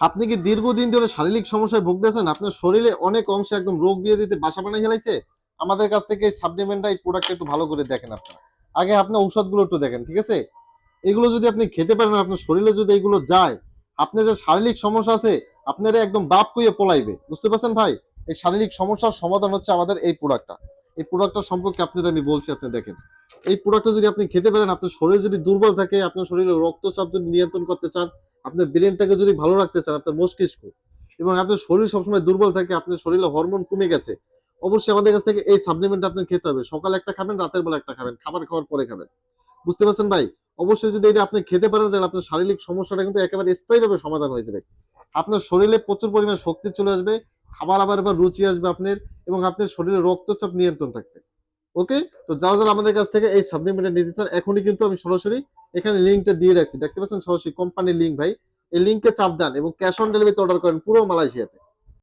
আপনি কি দীর্ঘদিন ধরে শারীরিক সমস্যায় ভুগতেছেন? আপনার শরীরে অনেক অংশে একদম রোগ দিয়ে দিতে বাসা বানাই ফেলাইছে। আমাদের কাছ থেকে সাপ্লিমেন্টটা এই প্রোডাক্টটা একটু ভালো করে দেখেন আপনারা। আগে আপনার ঔষধগুলো একটু দেখেন, ঠিক আছে? এগুলো যদি আপনি খেতে পারেন, আপনার শরীরে যদি এগুলো যায়, আপনার যে শারীরিক সমস্যা আছে, আপনারা একদম বাপ কুইয়ে পলাইবে। বুঝতে পারছেন ভাই? এই শারীরিক সমস্যার সমাধান হচ্ছে আমাদের এই প্রোডাক্টটা এই প্রোডাক্টটা সম্পর্কে আপনাদের আমি বলছি, আপনি দেখেন। এই প্রোডাক্টটা যদি আপনি খেতে পারেন, আপনার শরীর যদি দুর্বল থাকে, আপনার শরীরে রক্তচাপ যদি নিয়ন্ত্রণ করতে চান আপনার ব্রেনটাকে যদি ভালো রাখতে চান, আপনার মস্তিষ্ক, এবং আপনার শরীর সবসময় দুর্বল থাকে, আপনার শরীরে হরমোন কমে গেছে, অবশ্যই আমাদের কাছ থেকে এই সাপ্লিমেন্ট আপনার খেতে হবে। সকালে একটা খাবেন, রাতের বেলা একটা খাবেন, খাবার খাওয়ার পরে খাবেন। বুঝতে পারছেন ভাই? অবশ্যই যদি এটা আপনি খেতে পারেন, তাহলে আপনার শারীরিক সমস্যাটা কিন্তু একেবারে স্থায়ীভাবে সমাধান হয়ে যাবে। আপনার শরীরে প্রচুর পরিমাণ শক্তি চলে আসবে, খাবার আবার আবার রুচি আসবে আপনার, এবং আপনার শরীরে রক্তচাপ নিয়ন্ত্রণ থাকবে। ওকে তো যারা যারা আমাদের কাছ থেকে এই সাপ্লিমেন্টটা নিতে চান, এখনই কিন্তু আমি সরাসরি এখানে লিঙ্কটা দিয়ে রাখছি। দেখতে পাচ্ছেন সরাসরি কোম্পানির লিঙ্ক ভাই। এই লিঙ্কে চাপ দেন এবং ক্যাশ অন ডেলিভারিতে অর্ডার করেন পুরো মালয়েশিয়াতে।